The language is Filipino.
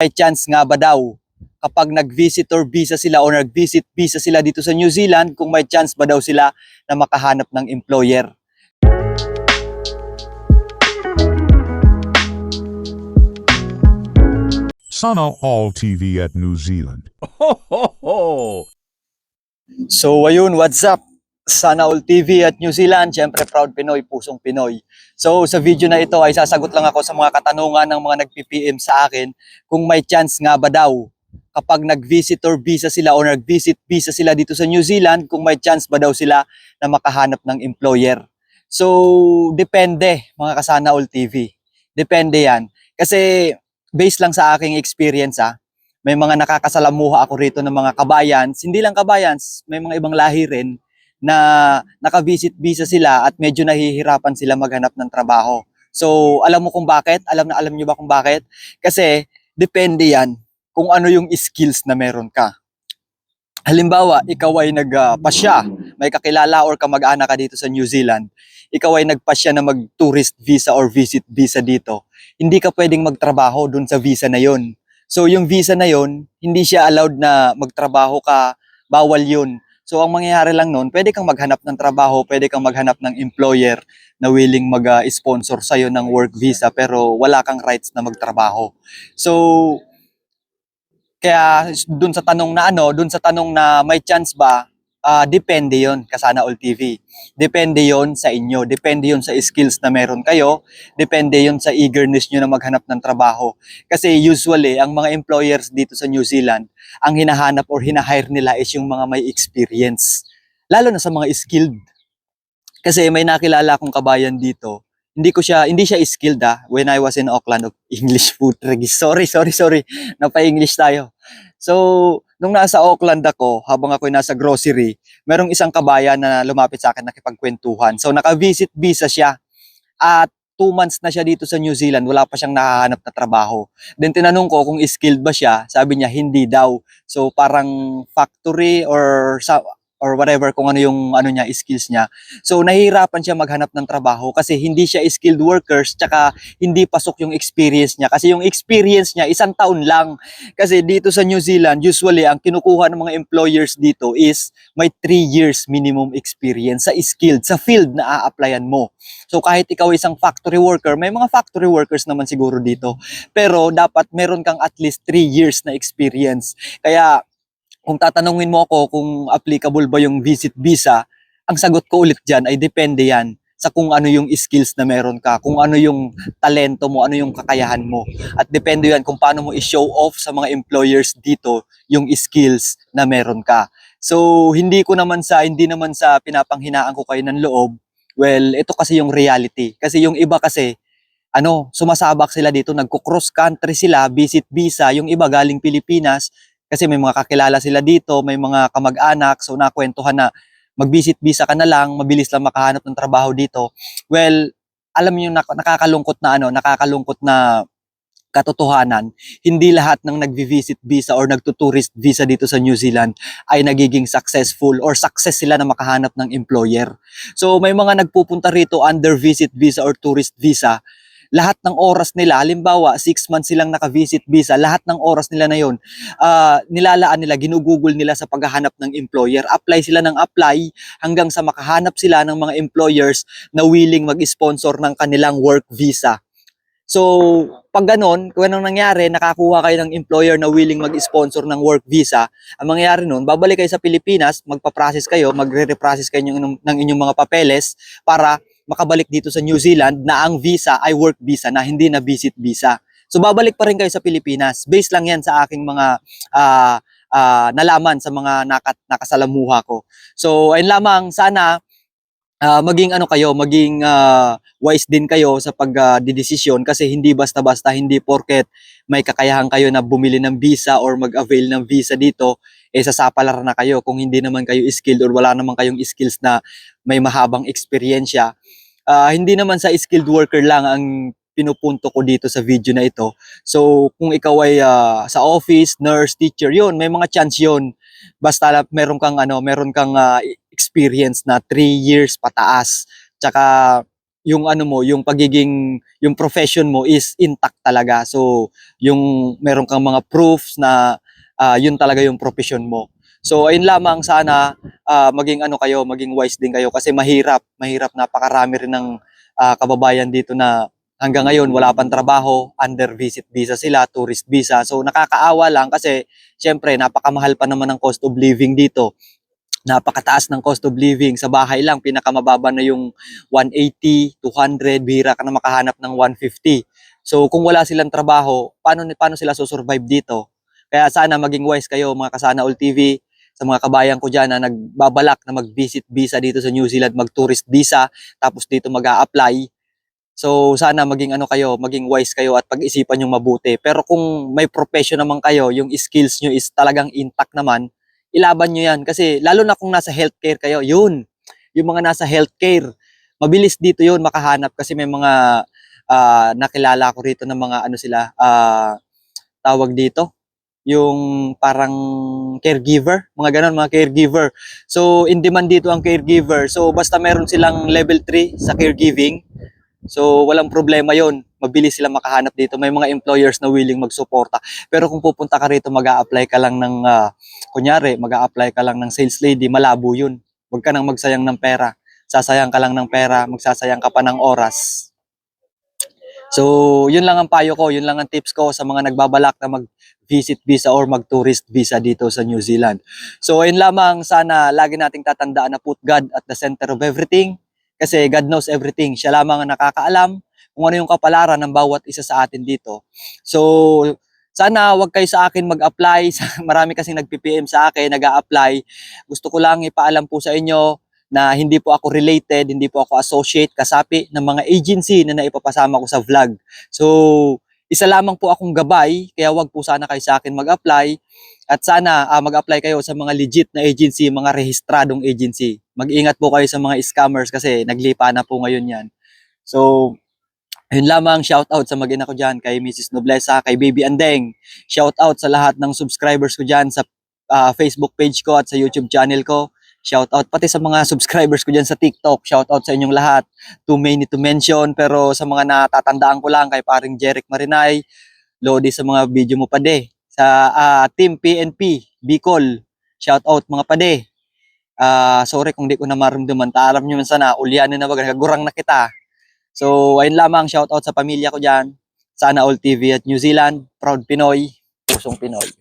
may chance nga ba daw kapag nag-visitor visa sila or nag-visit visa sila dito sa New Zealand, kung may chance ba daw sila na makahanap ng employer. Sana All TV at New Zealand. So ayun, what's up? Sana All TV at New Zealand, syempre proud Pinoy, pusong Pinoy. So sa video na ito ay sasagot lang ako sa mga katanungan ng mga nag-PPM sa akin kung may chance nga ba daw kapag nag-visitor visa sila or nag-visit visa sila dito sa New Zealand, kung may chance ba daw sila na makahanap ng employer. So depende mga kasana All TV. Depende yan. Kasi based lang sa aking experience ah, may mga nakakasalamuha ako rito ng mga kabayans, hindi lang kabayans, may mga ibang lahi rin na naka-visit visa sila at medyo nahihirapan sila maghanap ng trabaho. So, alam mo kung bakit? Alam na alam niyo ba kung bakit? Kasi depende 'yan kung ano yung skills na meron ka. Halimbawa, ikaw ay nagpasya, may kakilala or kamag-anak ka dito sa New Zealand, ikaw ay nagpasya na mag-tourist visa or visit visa dito, hindi ka pwedeng magtrabaho dun sa visa na yon. So yung visa na yon, hindi siya allowed na magtrabaho ka, bawal yun. So ang mangyayari lang noon, pwede kang maghanap ng trabaho, pwede kang maghanap ng employer na willing mag-sponsor sa'yo ng work visa pero wala kang rights na magtrabaho. So kaya dun sa tanong na ano, dun sa tanong na may chance ba, ah, depende yon kasana all TV. Depende yon sa inyo, depende yon sa skills na meron kayo, depende yon sa eagerness nyo na maghanap ng trabaho. Kasi usually, ang mga employers dito sa New Zealand, ang hinahanap or hinahire nila is yung mga may experience. Lalo na sa mga skilled. Kasi may nakilala akong kabayan dito, hindi ko siya, hindi siya skilled ah, when I was in Auckland of English food. Sorry, sorry, sorry. Napa-English tayo. So, nung nasa Auckland ako, habang ako nasa grocery, merong isang kabayan na lumapit sa akin nakipagkwentuhan. So, naka-visit visa siya. At two months na siya dito sa New Zealand, wala pa siyang nakahanap na trabaho. Then tinanong ko kung skilled ba siya, sabi niya hindi daw. So parang factory or sa or whatever kung ano yung ano niya skills niya. So nahihirapan siya maghanap ng trabaho kasi hindi siya skilled workers tsaka hindi pasok yung experience niya kasi yung experience niya isang taon lang. Kasi dito sa New Zealand usually ang kinukuha ng mga employers dito is may 3 years minimum experience sa skilled sa field na a-applyan mo. So kahit ikaw isang factory worker, may mga factory workers naman siguro dito. Pero dapat meron kang at least 3 years na experience. Kaya kung tatanungin mo ako kung applicable ba yung visit visa, ang sagot ko ulit dyan ay depende yan sa kung ano yung skills na meron ka, kung ano yung talento mo, ano yung kakayahan mo. At depende yan kung paano mo i-show off sa mga employers dito yung skills na meron ka. So, hindi ko naman sa, hindi naman sa pinapanghinaan ko kayo ng loob, well, ito kasi yung reality. Kasi yung iba kasi, ano, sumasabak sila dito, nagko-cross country sila, visit visa, yung iba galing Pilipinas, kasi may mga kakilala sila dito, may mga kamag-anak, so nakwentuhan na mag-visit visa ka na lang, mabilis lang makahanap ng trabaho dito. Well, alam niyo nak- nakakalungkot na ano, nakakalungkot na katotohanan, hindi lahat ng nagvi-visit visa or nagtutourist visa dito sa New Zealand ay nagiging successful or success sila na makahanap ng employer. So may mga nagpupunta rito under visit visa or tourist visa, lahat ng oras nila, halimbawa, 6 months silang naka-visit visa, lahat ng oras nila na yon, ah, nilalaan nila, ginugugol nila sa paghahanap ng employer. Apply sila ng apply hanggang sa makahanap sila ng mga employers na willing mag-sponsor ng kanilang work visa. So, pag ganon, kung anong nangyari, nakakuha kayo ng employer na willing mag-sponsor ng work visa, ang mangyayari nun, babalik kayo sa Pilipinas, magpa-process kayo, magre-reprocess kayo ng inyong mga papeles para makabalik dito sa New Zealand na ang visa ay work visa na hindi na visit visa. So babalik pa rin kayo sa Pilipinas. Based lang yan sa aking mga ah, ah, nalaman sa mga nakat, nakasalamuha ko. So ayun lamang, sana ah, maging ano kayo, maging ah, wise din kayo sa pagdidesisyon kasi hindi basta-basta, hindi porket may kakayahan kayo na bumili ng visa or mag-avail ng visa dito, eh sasapalar na kayo kung hindi naman kayo skilled or wala naman kayong skills na may mahabang eksperyensya. Ah, hindi naman sa skilled worker lang ang pinupunto ko dito sa video na ito. So, kung ikaw ay ah, sa office, nurse, teacher, yun, may mga chance yun. Basta meron kang ano, meron kang ah, experience na 3 years pataas. Tsaka yung ano mo, yung pagiging yung profession mo is intact talaga. So, yung meron kang mga proofs na ah, yun talaga yung profession mo. So, ayun lamang sana ah, maging ano kayo, maging wise din kayo kasi mahirap, mahirap napakarami rin ng ah, kababayan dito na hanggang ngayon wala pang trabaho, under visit visa sila, tourist visa. So, nakakaawa lang kasi syempre napakamahal pa naman ng cost of living dito napakataas ng cost of living. Sa bahay lang pinakamababa na yung 180 200 bihira ka na makahanap ng 150 so kung wala silang trabaho paano paano sila susurvive dito? Kaya sana maging wise kayo mga kasana all TV sa mga kabayan ko diyan na nagbabalak na mag-visit visa dito sa New Zealand mag-tourist visa tapos dito mag-a-apply. So sana maging ano kayo, maging wise kayo at pag-isipan yung mabuti. Pero kung may profession naman kayo, yung skills nyo is talagang intact naman, ilaban nyo yan. Kasi lalo na kung nasa healthcare kayo, yun. Yung mga nasa healthcare, mabilis dito yun makahanap kasi may mga ah, nakilala ko rito ng mga ano sila, ah, tawag dito, yung parang caregiver, mga ganun, mga caregiver. So, in demand dito ang caregiver. So, basta meron silang level 3 sa caregiving, So, walang problema yon Mabilis sila makahanap dito. May mga employers na willing magsuporta. Pero kung pupunta ka rito, mag apply ka lang ng, ah, kunyari, mag apply ka lang ng sales lady, malabo yun. Huwag ka nang magsayang ng pera. Sasayang ka lang ng pera, magsasayang ka pa ng oras. So, yun lang ang payo ko, yun lang ang tips ko sa mga nagbabalak na mag-visit visa or mag-tourist visa dito sa New Zealand. So, ayun lamang, sana lagi nating tatandaan na put God at the center of everything kasi God knows everything. Siya lamang ang nakakaalam kung ano yung kapalaran ng bawat isa sa atin dito. So, sana wag kayo sa akin mag-apply. Marami kasing nag-PPM sa akin, nag apply Gusto ko lang ipaalam po sa inyo na hindi po ako related, hindi po ako associate, kasapi ng mga agency na naipapasama ko sa vlog. So, isa lamang po akong gabay, kaya wag po sana kayo sa akin mag-apply. At sana ah, mag-apply kayo sa mga legit na agency, mga rehistradong agency. Mag-ingat po kayo sa mga scammers kasi naglipa na po ngayon yan. So, yun lamang, shout out sa mag-ina ko dyan, kay Mrs. Noblesa, kay Baby Andeng. Shout out sa lahat ng subscribers ko dyan sa ah, Facebook page ko at sa YouTube channel ko. Shout out pati sa mga subscribers ko dyan sa TikTok. Shout out sa inyong lahat. Too many to mention pero sa mga natatandaan ko lang kay paring Jeric Marinay, Lodi sa mga video mo pa de. Sa ah, Team PNP, Bicol. Shout out mga pade. Ah, sorry kung di ko na maramdaman. Taalam nyo man sana, ulyanin na wag, nagagurang na kita. So, ayun lamang, shout out sa pamilya ko dyan. Sana All TV at New Zealand. Proud Pinoy. Pusong Pinoy.